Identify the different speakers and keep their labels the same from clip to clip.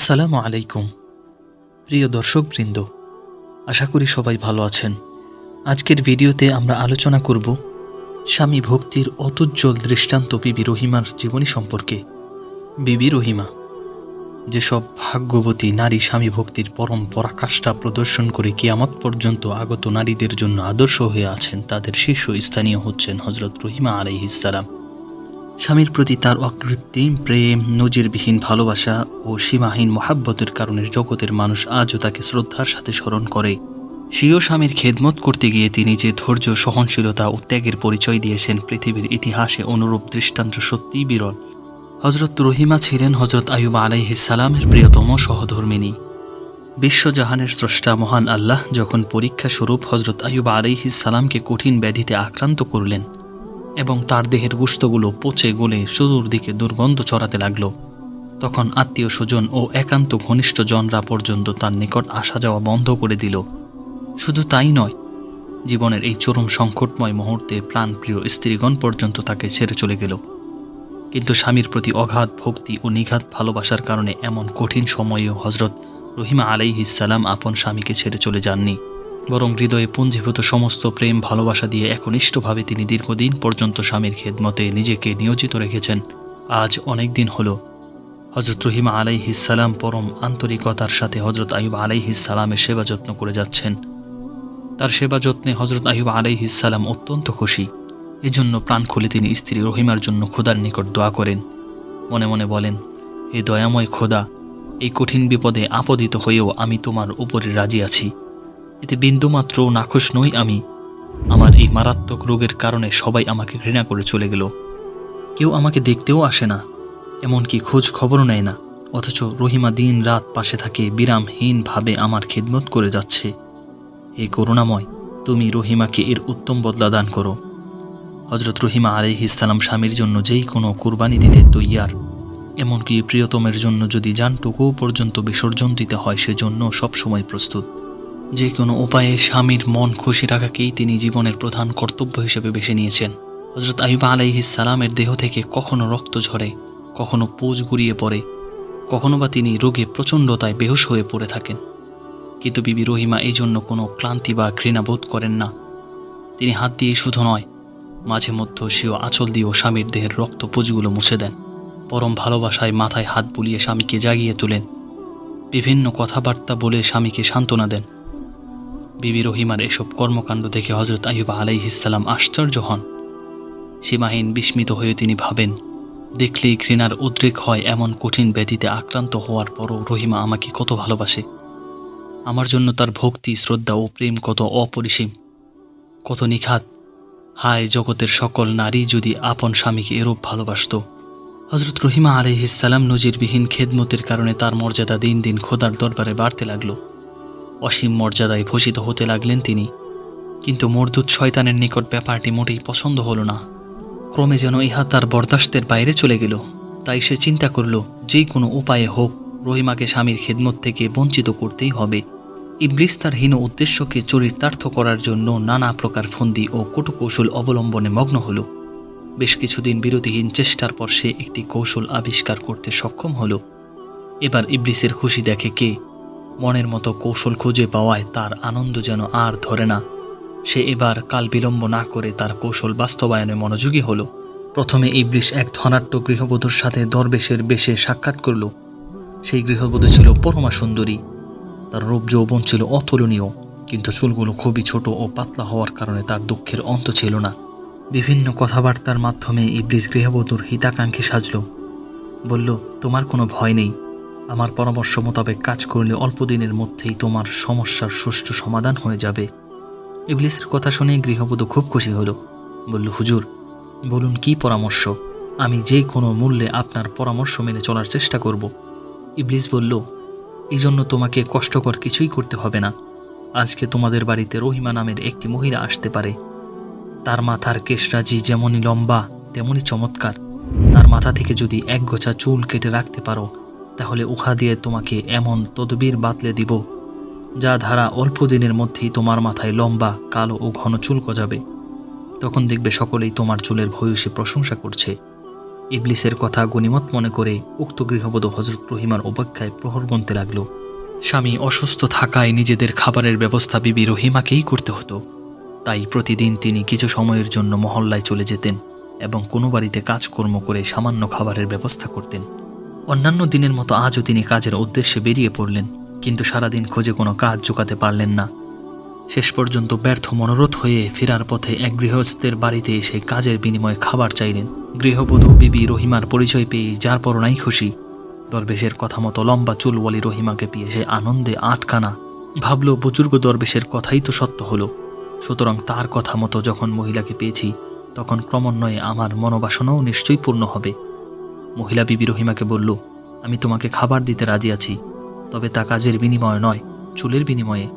Speaker 1: আসসালামু আলাইকুম। প্রিয় দর্শকবৃন্দ, আশা করি সবাই ভালো আছেন। আজকের ভিডিওতে আমরা আলোচনা করব স্বামী ভক্তির অতুজ্জ্বল দৃষ্টান্ত বিবি রহিমার জীবনী সম্পর্কে। বিবি রহিমা, যেসব ভাগ্যবতী নারী স্বামী ভক্তির পরম পরাকাষ্ঠা প্রদর্শন করে কিয়ামত পর্যন্ত আগত নারীদের জন্য আদর্শ হয়ে আছেন, তাদের শীর্ষ স্থানীয় হচ্ছেন হজরত রহিমা আলাইহিসালাম স্বামীর প্রতি তার অকৃত্রিম প্রেম, নজিরবিহীন ভালোবাসা ও সীমাহীন মহাব্বতের কারণে জগতের মানুষ আজও তাকে শ্রদ্ধার সাথে স্মরণ করে। স্বীয় স্বামীর খেদমত করতে গিয়ে তিনি যে ধৈর্য, সহনশীলতা ও ত্যাগের পরিচয় দিয়েছেন পৃথিবীর ইতিহাসে অনুরূপ দৃষ্টান্ত সত্যিই বিরল। হজরত রহিমা ছিলেন হজরত আয়ুব আলাইহিসালামের প্রিয়তম সহধর্মিনী। বিশ্বজাহানের স্রষ্টা মহান আল্লাহ যখন পরীক্ষা স্বরূপ হজরত আয়ুব আলাইহিসালামকে কঠিন ব্যাধিতে আক্রান্ত করলেন এবং তার দেহের গুস্তগুলো পচে গলে সুদূর দিকে দুর্গন্ধ ছড়াতে লাগল। তখন আত্মীয় স্বজন ও একান্ত ঘনিষ্ঠ জনরা পর্যন্ত তার নিকট আসা যাওয়া বন্ধ করে দিল। শুধু তাই নয়, জীবনের এই চরম সংকটময় মুহূর্তে প্রাণপ্রিয় স্ত্রীগণ পর্যন্ত তাকে ছেড়ে চলে গেল। কিন্তু স্বামীর প্রতি অগাধ ভক্তি ও নিঘাত ভালোবাসার কারণে এমন কঠিন সময়েও হজরত রহিমা আলাইহিসাল্লাম আপন স্বামীকে ছেড়ে চলে যাননি। বরং হৃদয়ে পুঞ্জীভূত সমস্ত প্রেম, ভালোবাসা দিয়ে একনিষ্ঠভাবে তিনি দীর্ঘদিন পর্যন্ত স্বামীর খেদমতে নিজেকে নিয়োজিত রেখেছেন। আজ অনেক দিন হল। হজরত রহিমা আলাইহিসালাম পরম আন্তরিকতার সাথে হজরত আয়ুব আলাইহিসালামের সেবা যত্ন করে যাচ্ছেন। তার সেবা যত্নে হজরত আয়ুব আলাইহিসালাম অত্যন্ত খুশি। এজন্য প্রাণ খুলে তিনি স্ত্রী রহিমার জন্য খোদার নিকট দোয়া করেন। মনে মনে বলেন, হে দয়াময় খোদা, এই কঠিন বিপদে আপদিত হয়েও আমি তোমার উপরে রাজি আছি। এতে বিন্দুমাত্র নাখোশ নই আমি। আমার এই মারাত্মক রোগের কারণে সবাই আমাকে ঘৃণা করে চলে গেল। কেউ আমাকে দেখতেও আসে না, এমনকি খোঁজ খবরও নেয় না, অথচ রহিমা দিন রাত পাশে থাকে বিরামহীনভাবে আমার খেদমত করে যাচ্ছে। হে করুণাময়, তুমি রহিমাকে এর উত্তম বদলা দান করো। হজরত রহিমা আলাইহিসালাম স্বামীর জন্য যেই কোনো কুরবানি দিতে তৈয়ার, এমনকি প্রিয়তমের জন্য যদি যানটুকুও পর্যন্ত বিসর্জন দিতে হয়, সেজন্য সবসময় প্রস্তুত। যে কোনো উপায়ে স্বামীর মন খুশি রাখাকেই তিনি জীবনের প্রধান কর্তব্য হিসেবে বেছে নিয়েছেন। হজরত আইবা সালামের দেহ থেকে কখনো রক্ত ঝরে, কখনো পুজ গুড়িয়ে পড়ে, কখনো বা তিনি রোগে প্রচণ্ডতায় বেহুশ হয়ে পড়ে থাকেন। কিন্তু বিবি রহিমা এই জন্য কোনো ক্লান্তি বা ঘৃণা বোধ করেন না। তিনি হাত দিয়ে শুধু নয়, মাঝে মধ্যে সেও আঁচল দিয়েও স্বামীর দেহের রক্ত পুজগুলো মুছে দেন। পরম ভালোবাসায় মাথায় হাত বুলিয়ে স্বামীকে জাগিয়ে তোলেন। বিভিন্ন কথাবার্তা বলে স্বামীকে সান্ত্বনা দেন। বিবি রহিমার এসব কর্মকাণ্ড দেখে হজরত আইব আলাইহিসাল্লাম আশ্চর্য হন। সীমাহীন বিস্মিত হয়ে তিনি ভাবেন, দেখলেই ঘৃণার উদ্রেক হয় এমন কঠিন ব্যাধিতে আক্রান্ত হওয়ার পরও রহিমা আমাকে কত ভালোবাসে। আমার জন্য তার ভক্তি, শ্রদ্ধা ও প্রেম কত অপরিসীম। কত নিখাত। হায়, জগতের সকল নারী যদি আপন স্বামীকে এরূপ ভালোবাসত। হজরত রহিমা আলহিসাল্লাম নজিরবিহীন খেদমতের কারণে তার মর্যাদা দিন দিন খোদার দরবারে বাড়তে লাগল। অসীম মর্যাদায় ভূষিত হতে লাগলেন তিনি। কিন্তু মরদুত শয়তানের নিকট ব্যাপারটি মোটেই পছন্দ হলো না। ক্রমে যেন ইহা তার বরদাস্তের বাইরে চলে গেল। তাই সে চিন্তা করল, যে কোনো উপায়ে হোক, রহিমাকে স্বামীর খেদমত থেকে বঞ্চিত করতেই হবে। ইবলিস তার হীন উদ্দেশ্যকে চরিতার্থ করার জন্য নানা প্রকার ফন্দি ও কটুকৌশল অবলম্বনে মগ্ন হল। বেশ কিছুদিন বিরতিহীন চেষ্টার পর সে একটি কৌশল আবিষ্কার করতে সক্ষম হল। এবার ইবলিসের খুশি দেখে কে মনের মতো কৌশল খুঁজে পাওয়ায় তার আনন্দ যেন আর ধরে না। সে এবার কাল বিলম্ব না করে তার কৌশল বাস্তবায়নে মনোযোগী হলো। প্রথমে ইবলিশ এক ধনাট্য গৃহবধূর সাথে দরবেশের বেশে সাক্ষাৎ করল। সেই গৃহবধূ ছিল পরমা সুন্দরী। তার রূপ যৌবন ছিল অতুলনীয়, কিন্তু চুলগুলো খুবই ছোট ও পাতলা হওয়ার কারণে তার দুঃখের অন্ত ছিল না। বিভিন্ন কথাবার্তার মাধ্যমে ইবলিশ গৃহবধূর হিতাকাঙ্ক্ষী সাজল। বলল, তোমার কোনো ভয় নেই। আমার পরামর্শ মোতাবেক কাজ করলে অল্প দিনের মধ্যেই তোমার সমস্যার সুষ্ঠু সমাধান হয়ে যাবে। ইবলিসের কথা শুনে গৃহবধূ খুব খুশি হলো। বলল, হুজুর, বলুন কি পরামর্শ? আমি যে কোনো মূল্যে আপনার পরামর্শ মেনে চলার চেষ্টা করব। ইবলিস বলল এই জন্য তোমাকে কষ্টকর কিছুই করতে হবে না। আজকে তোমাদের বাড়িতে রহিমা নামের একটি মহিলা আসতে পারে। তার মাথার কেশরাজি যেমনই লম্বা, তেমনই চমৎকার। তার মাথা থেকে যদি এক গোছা চুল কেটে রাখতে পারো তাহলে উহা দিয়ে তোমাকে এমন তদবির বাতলে দিব, যা ধারা অল্প দিনের মধ্যেই তোমার মাথায় লম্বা, কালো ও ঘন চুল গজাবে। তখন দেখবে সকলেই তোমার চুলের ভয়সী প্রশংসা করছে। ইবলিসের কথা গনিমত মনে করে উক্ত গৃহবধূ হজরত রহিমার অপেক্ষায় প্রহর গুনতে লাগল। স্বামী অসুস্থ থাকায় নিজেদের খাবারের ব্যবস্থা বিবি রহিমাকেই করতে হতো। তাই প্রতিদিন তিনি কিছু সময়ের জন্য মহল্লায় চলে যেতেন এবং কোনো বাড়িতে কাজকর্ম করে সামান্য খাবারের ব্যবস্থা করতেন। অন্যান্য দিনের মতো আজও তিনি কাজের উদ্দেশ্যে বেরিয়ে পড়লেন, কিন্তু সারাদিন খোঁজে কোনো কাজ জোগাতে পারলেন না। শেষ পর্যন্ত ব্যর্থ মনোরথ হয়ে ফেরার পথে এক গৃহস্থের বাড়িতে এসে কাজের বিনিময়ে খাবার চাইলেন। গৃহবধূ বিবি রহিমার পরিচয় পেয়ে যার পর নাই খুশি। দরবেশের কথা মতো লম্বা চুলওয়ালি রহিমাকে পেয়ে সে আনন্দে আটকানা। ভাবল, বুজুর্গ দরবেশের কথাই তো সত্য হলো। সুতরাং তার কথা মতো যখন মহিলাকে পেয়েছি, তখন ক্রমান্বয়ে আমার মনোবাসনাও নিশ্চয়ই পূর্ণ হবে। মহিলা বিবি রহিমাকে বলল, আমি তোমাকে খাবার দিতে রাজি আছি, তবে তা কাজের বিনিময়ে নয়, চুলের বিনিময়ে।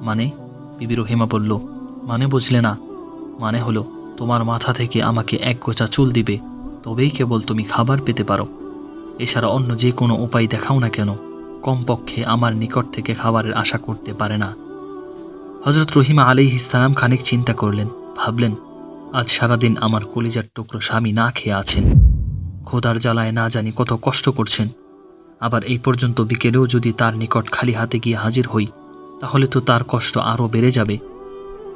Speaker 1: মানে? বিবি রহিমা বলল মানে বুঝলে না। মানে হলো, তোমার মাথা থেকে আমাকে এক গোছা চুল দিবে, তবেই কেবল তুমি খাবার পেতে পারো। এছাড়া অন্য যে কোনো উপায় দেখাও না কেন, কমপক্ষে আমার নিকট থেকে খাবারের আশা করতে পারে না। হজরত রহিমা আলী ইসলাম খানিক চিন্তা করলেন, ভাবলেন, আজ সারাদিন আমার কলিজার টুকরো স্বামী না খেয়ে আছেন। খোদার জ্বালায় না জানি কত কষ্ট করছেন। আবার এই পর্যন্ত বিকেলেও যদি তার নিকট খালি হাতে গিয়ে হাজির হই, তাহলে তো তার কষ্ট আরও বেড়ে যাবে।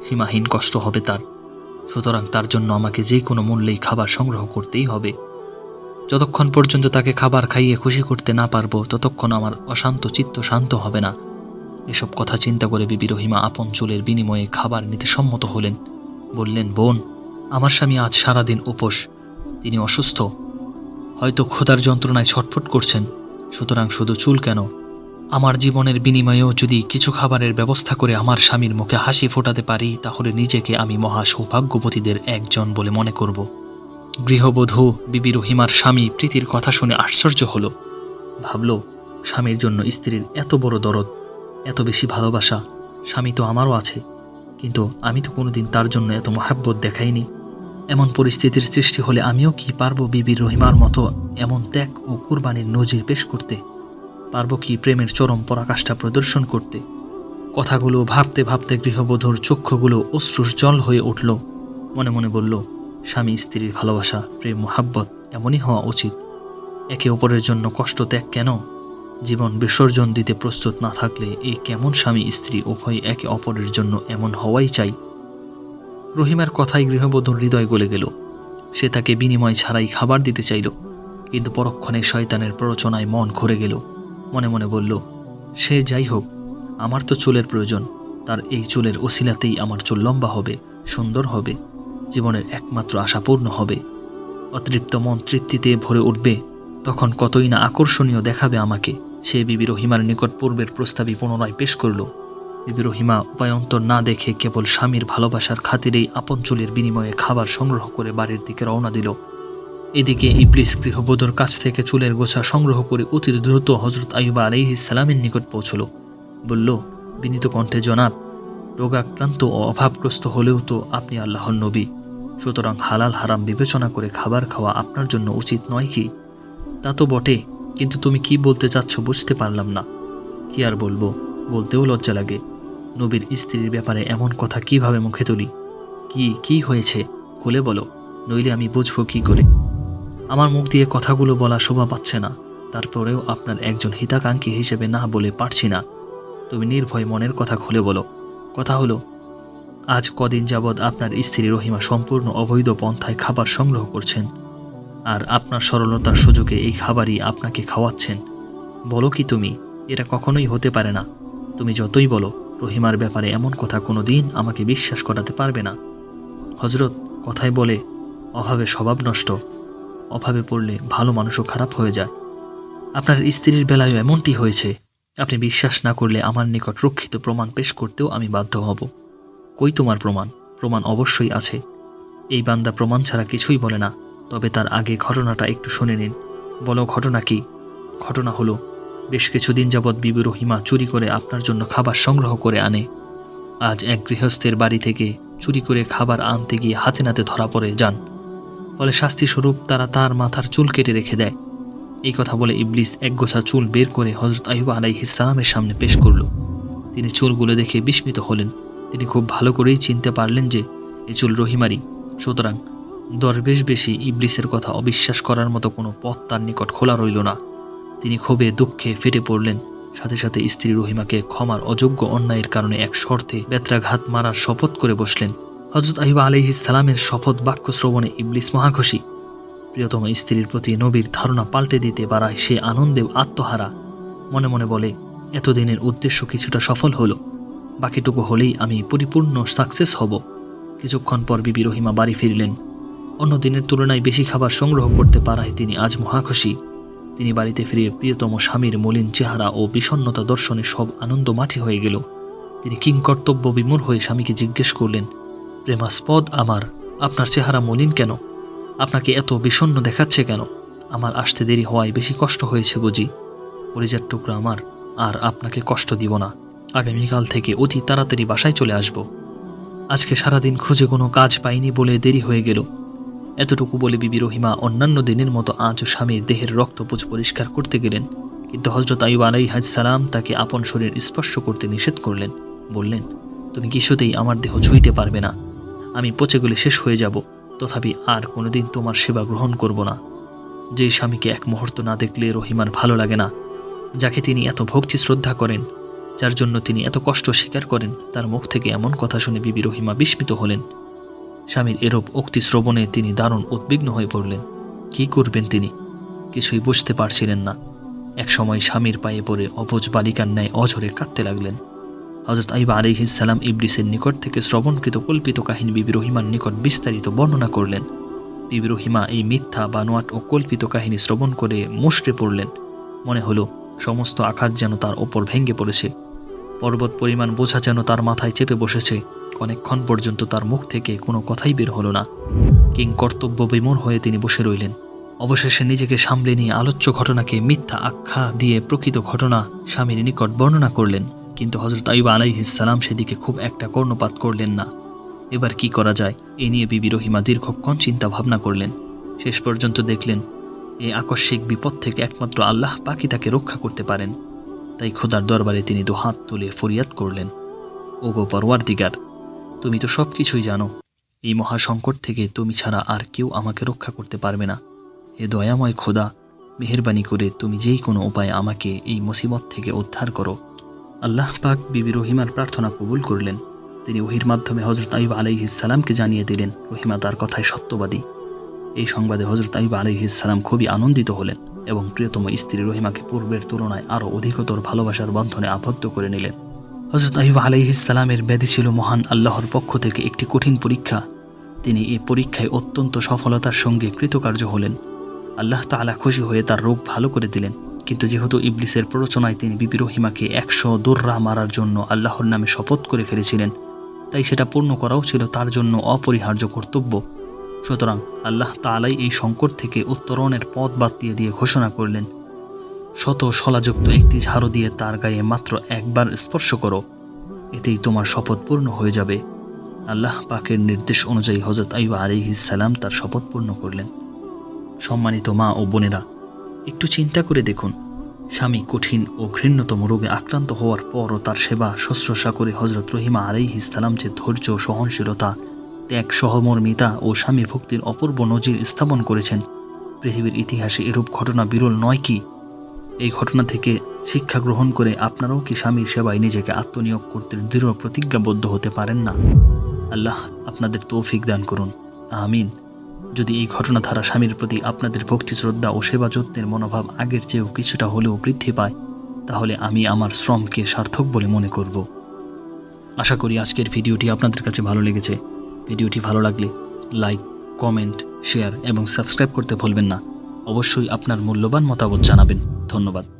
Speaker 1: সীমাহীন কষ্ট হবে তার। সুতরাং তার জন্য আমাকে যে কোনো মূল্যেই খাবার সংগ্রহ করতেই হবে। যতক্ষণ পর্যন্ত তাকে খাবার খাইয়ে খুশি করতে না পারব, ততক্ষণ আমার অশান্ত চিত্ত শান্ত হবে না। এসব কথা চিন্তা করে বিবি রহিমা আপন চুলের বিনিময়ে খাবার নিতে সম্মত হলেন। বললেন, বোন, আমার স্বামী আজ সারাদিন উপোস। তিনি অসুস্থ। হয়তো ক্ষুধার যন্ত্রণায় ছটফট করছেন, সুতরাং শুধু চুল কেন? আমার জীবনের বিনিময়েও যদি কিছু খাবারের ব্যবস্থা করে আমার স্বামীর মুখে হাসি ফোটাতে পারি, তাহলে নিজেকে আমি মহা সৌভাগ্যবতীদের একজন বলে মনে করব। গৃহবধূ বিবি রহিমার স্বামী প্রীতির কথা শুনে আশ্চর্য হলো। ভাবল, স্বামীর জন্য স্ত্রীর এত বড় দরদ, এত বেশি ভালোবাসা, স্বামী তো আমারও আছে, কিন্তু আমি তো কোনোদিন তার জন্য এত মহাব্বত দেখাইনি। এমন পরিস্থিতির সৃষ্টি হলে আমিও কি পারব বিবির রহিমার মতো এমন ত্যাগ ও কুরবানির নজির পেশ করতে? পারব কি প্রেমের চরম পরাকাষ্ঠা প্রদর্শন করতে? কথাগুলো ভাবতে ভাবতে গৃহবধূর চক্ষুগুলো অশ্রুর জল হয়ে উঠল। মনে মনে বলল, স্বামী স্ত্রীর ভালোবাসা, প্রেম, মোহাব্বত এমনই হওয়া উচিত। একে অপরের জন্য কষ্ট ত্যাগ কেন? জীবন বিসর্জন দিতে প্রস্তুত না থাকলে এ কেমন স্বামী স্ত্রী উভয় একে অপরের জন্য এমন হওয়াই চাই। রহিমার কথাই গৃহবধূর হৃদয় গলে গেল। সে তাকে বিনিময় ছাড়াই খাবার দিতে চাইল, কিন্তু পরক্ষণে শয়তানের প্ররোচনায় মন ঘুরে গেল। মনে মনে বলল, সে যাই হোক, আমার তো চুলের প্রয়োজন, তার এই চুলের ওসিলাতেই আমার চুল লম্বা হবে, সুন্দর হবে, জীবনের একমাত্র আশা পূর্ণ হবে। অতৃপ্ত মন তৃপ্তিতে ভরে উঠবে, তখন কতই না আকর্ষণীয় দেখাবে আমাকে। সে বিবি রহিমার নিকট পূর্বের প্রস্তাবই পুনরায় পেশ করল। বিবি রহিমা উপায়ন্তর না দেখে কেবল স্বামীর ভালোবাসার খাতিরেই আপন চুলের বিনিময়ে খাবার সংগ্রহ করে বাড়ির দিকে রওনা দিল। এদিকে ইবলিস গৃহবধূর কাছ থেকে চুলের গোছা সংগ্রহ করে অতি দ্রুত হজরত আইবা আলাইহি সালামের নিকট পৌঁছল। বলল, বিনীত কণ্ঠে জনাব, রোগাক্রান্ত ও অভাবগ্রস্ত হলেও তো আপনি আল্লাহর নবী। সুতরাং হালাল হারাম বিবেচনা করে খাবার খাওয়া আপনার জন্য উচিত নয় কি? তা তো বটে, কিন্তু তুমি কি বলতে চাচ্ছ বুঝতে পারলাম না। কি আর বলব, বলতেও লজ্জা লাগে। নবীর স্ত্রীর ব্যাপারে এমন কথা কীভাবে মুখে তুলি? কি কি হয়েছে? খুলে বলো, নইলে আমি বুঝব কি করে। আমার মুখ দিয়ে কথাগুলো বলা শোভা পাচ্ছে না। তারপরেও আপনার একজন হিতাকাঙ্ক্ষী হিসেবে না বলে পারছি না। তুমি নির্ভয় মনের কথা খুলে বলো। কথা হলো, আজ কদিন যাবৎ আপনার স্ত্রী রহিমা সম্পূর্ণ অবৈধ পন্থায় খাবার সংগ্রহ করছেন। আর আপনার সরলতার সুযোগে এই খাবারই আপনাকে খাওয়াচ্ছেন। বলো কি তুমি? এটা কখনোই হতে পারে না। তুমি যতই বলো। রহিমার ব্যাপারে এমন কথা কোনো দিন আমাকে বিশ্বাস করাতে পারবে না। হজরত কথায় বলে, অভাবে স্বভাব নষ্ট। অভাবে পড়লে ভালো মানুষও খারাপ হয়ে যায়। আপনার স্ত্রীর বেলায়ও এমনটি হয়েছে। আপনি বিশ্বাস না করলে আমার নিকট রক্ষিত প্রমাণ পেশ করতেও আমি বাধ্য হব। কই তোমার প্রমাণ? প্রমাণ অবশ্যই আছে। এই বান্দা প্রমাণ ছাড়া কিছুই বলে না। তবে তার আগে ঘটনাটা একটু শুনে নিন। বলো, ঘটনা কি? ঘটনা হলো বেশ কিছুদিন যাবৎ বিবি রহিমা চুরি করে আপনার জন্য খাবার সংগ্রহ করে আনে। আজ এক গৃহস্থের বাড়ি থেকে চুরি করে খাবার আনতে গিয়ে হাতে নাতে ধরা পড়ে যান। ফলে শাস্তিস্বরূপ তারা তার মাথার চুল কেটে রেখে দেয়। এই কথা বলে ইবলিস একগোছা চুল বের করে হজরত আইবা আলাইহিসালামের সামনে পেশ করল। তিনি চুলগুলো দেখে বিস্মিত হলেন। তিনি খুব ভালো করেই চিনতে পারলেন যে এ চুল রহিমারি সুতরাং দরবেশ বেশি ইবলিসের কথা অবিশ্বাস করার মতো কোনো পথ তার নিকট খোলা রইল না। তিনি ক্ষোভে দুঃখে ফেটে পড়লেন। সাথে সাথে স্ত্রী রহিমাকে ক্ষমার অযোগ্য অন্যায়ের কারণে এক শর্তে বেত্রাঘাত মারার শপথ করে বসলেন। হজরত আইবা আলিহিসালামের শপথ বাক্য শ্রবণে ইবলিস মহাখুশি প্রিয়তম স্ত্রীর প্রতি নবীর ধারণা পাল্টে দিতে পারায় সে আনন্দে আত্মহারা। মনে মনে বলে, এতদিনের উদ্দেশ্য কিছুটা সফল হলো। বাকিটুকু হলেই আমি পরিপূর্ণ সাকসেস হব। কিছুক্ষণ পর বিবি রহিমা বাড়ি ফিরলেন। অন্য দিনের তুলনায় বেশি খাবার সংগ্রহ করতে পারায় তিনি আজ মহাখুশি তিনি বাড়িতে ফিরে প্রিয়তম স্বামীর মলিন চেহারা ও বিষণ্নতা দর্শনে সব আনন্দ মাটি হয়ে গেল। তিনি কিংকর্তব্য বিমূর হয়ে স্বামীকে জিজ্ঞেস করলেন, প্রেমাস্পদ আমার, আপনার চেহারা মলিন কেন? আপনাকে এত বিষণ্ণ দেখাচ্ছে কেন? আমার আসতে দেরি হওয়ায় বেশি কষ্ট হয়েছে বুঝি। পরিজার টুকরা আমার, আর আপনাকে কষ্ট দিব না। আগামীকাল থেকে অতি তাড়াতাড়ি বাসায় চলে আসব। আজকে সারাদিন খুঁজে কোনো কাজ পাইনি বলে দেরি হয়ে গেল। এতটুকু বলে বিবি রহিমা অন্যান্য দিনের মতো আজও স্বামীর দেহের রক্তপুজ পরিষ্কার করতে গেলেন। কিন্তু হজরত আইব আলাই হাজ সালাম তাকে আপন শরীর স্পর্শ করতে নিষেধ করলেন। বললেন, তুমি কিছুতেই আমার দেহ ছুঁইতে পারবে না। আমি পচে গেলে শেষ হয়ে যাব। তথাপি আর কোনোদিন তোমার সেবা গ্রহণ করব না। যে স্বামীকে এক মুহূর্ত না দেখলে রহিমার ভালো লাগে না। যাকে তিনি এত ভক্তি শ্রদ্ধা করেন, যার জন্য তিনি এত কষ্ট স্বীকার করেন, তার মুখ থেকে এমন কথা শুনে বিবি রহিমা বিস্মিত হলেন। স্বামীর এরূপ উক্তি শ্রবণে তিনি দারুণ উদ্বিগ্ন হয়ে পড়লেন। কি করবেন তিনি? কিছুই বুঝতে পারছিলেন না। এক সময় স্বামীর পায়ে পড়ে অবজ বালিকার ন্যায় অঝরে কাঁদতে লাগলেন। হজরত আইবা আলিহিসাল্লাম ইবলিসের নিকট থেকে শ্রবণকৃত কল্পিত কাহিনী বিবি রহিমার নিকট বিস্তারিত বর্ণনা করলেন। বিবি রহিমা এই মিথ্যা, বানোয়াট ও কল্পিত কাহিনী শ্রবণ করে মুষড়ে পড়লেন। মনে হলো, সমস্ত আঘাত যেন তার ওপর ভেঙে পড়েছে। পর্বত পরিমাণ বোঝা যেন তার মাথায় চেপে বসেছে। অনেকক্ষণ পর্যন্ত তার মুখ থেকে কোনো কথাই বের হলো না। কিং কর্তব্য বিমূর হয়ে তিনি বসে রইলেন। অবশেষে নিজেকে সামলে নিয়ে আলোচ্য ঘটনাকে মিথ্যা আখ্যা দিয়ে প্রকৃত ঘটনা স্বামীর নিকট বর্ণনা করলেন। কিন্তু হজরত আইবা আলাইহিসালাম সেদিকে খুব একটা কর্ণপাত করলেন না। এবার কি করা যায়? এ নিয়ে বিবি রহিমা দীর্ঘক্ষণ চিন্তা ভাবনা করলেন। শেষ পর্যন্ত দেখলেন এই আকস্মিক বিপদ থেকে একমাত্র আল্লাহ পাকি তাকে রক্ষা করতে পারেন। তাই খোদার দরবারে তিনি দু হাত তুলে ফরিয়াদ করলেন, ওগো পরওয়ার দিগার তুমি তো সব কিছুই জানো। এই মহাসংকট থেকে তুমি ছাড়া আর কেউ আমাকে রক্ষা করতে পারবে না। হে দয়াময় খোদা, মেহরবানি করে তুমি যেই কোনো উপায়ে আমাকে এই মুসিবত থেকে উদ্ধার করো। আল্লাহ পাক বিবি রহিমার প্রার্থনা কবুল করলেন। তিনি ওহির মাধ্যমে হজরত আইব আলাইহিসালামকে জানিয়ে দিলেন, রহিমা তার কথায় সত্যবাদী। এই সংবাদে হজরত আইব আলাইহিসালাম খুবই আনন্দিত হলেন এবং প্রিয়তম স্ত্রী রহিমাকে পূর্বের তুলনায় আরও অধিকতর ভালোবাসার বন্ধনে আবদ্ধ করে নিলেন। হজরত আইব আলাইহিসালামের ব্যাধি ছিল মহান আল্লাহর পক্ষ থেকে একটি কঠিন পরীক্ষা। তিনি এই পরীক্ষায় অত্যন্ত সফলতার সঙ্গে কৃতকার্য হলেন। আল্লাহ তাআলা খুশি হয়ে তার রোগ ভালো করে দিলেন। কিন্তু যেহেতু ইবলিসের প্ররোচনায় তিনি বিবি রহিমাকে একশো দোররা মারার জন্য আল্লাহর নামে শপথ করে ফেলেছিলেন, তাই সেটা পূর্ণ করাও ছিল তার জন্য অপরিহার্য কর্তব্য। সুতরাং আল্লাহ তালাই এই সংকট থেকে উত্তরণের পথ বাদ দিয়ে দিয়ে ঘোষণা করলেন। শত শলাযুক্ত একটি ঝাড়ু দিয়ে তার গায়ে মাত্র একবার স্পর্শ করো। এতেই তোমার শপথ পূর্ণ হয়ে যাবে। আল্লাহ পাকের নির্দেশ অনুযায়ী হজরত আইবা আলিহিসাল্লাম তার শপথ পূর্ণ করলেন। সম্মানিত মা ও বোনেরা, একটু চিন্তা করে দেখুন। স্বামী কঠিন ও ঘৃণ্যতম রোগে আক্রান্ত হওয়ার পরও তার সেবা, শুশ্রূষা করে হজরত রহিমা আলাইহ ইসলাম যে ধৈর্য, সহনশীলতা, ত্যাগ, সহমর্মিতা ও স্বামী ভক্তির অপূর্ব নজির স্থাপন করেছেন, পৃথিবীর ইতিহাসে এরূপ ঘটনা বিরল নয় কি? এই ঘটনা থেকে শিক্ষা গ্রহণ করে আপনারাও কি স্বামীর সেবায় নিজেকে আত্মনিয়োগ করতে দৃঢ় প্রতিজ্ঞাবদ্ধ হতে পারেন না? আল্লাহ আপনাদের তৌফিক দান করুন। আমিন। যদি এই ঘটনা ধারা স্বামীর প্রতি আপনাদের ভক্তি, শ্রদ্ধা ও সেবা যত্নের মনোভাব আগের চেয়েও কিছুটা হলেও বৃদ্ধি পায়, তাহলে আমি আমার শ্রমকে সার্থক বলে মনে করব। আশা করি আজকের ভিডিওটি আপনাদের কাছে ভালো লেগেছে। ভিডিওটি ভালো লাগলে লাইক, কমেন্ট, শেয়ার এবং সাবস্ক্রাইব করতে ভুলবেন না। অবশ্যই আপনার মূল্যবান মতামত জানাবেন। ধন্যবাদ।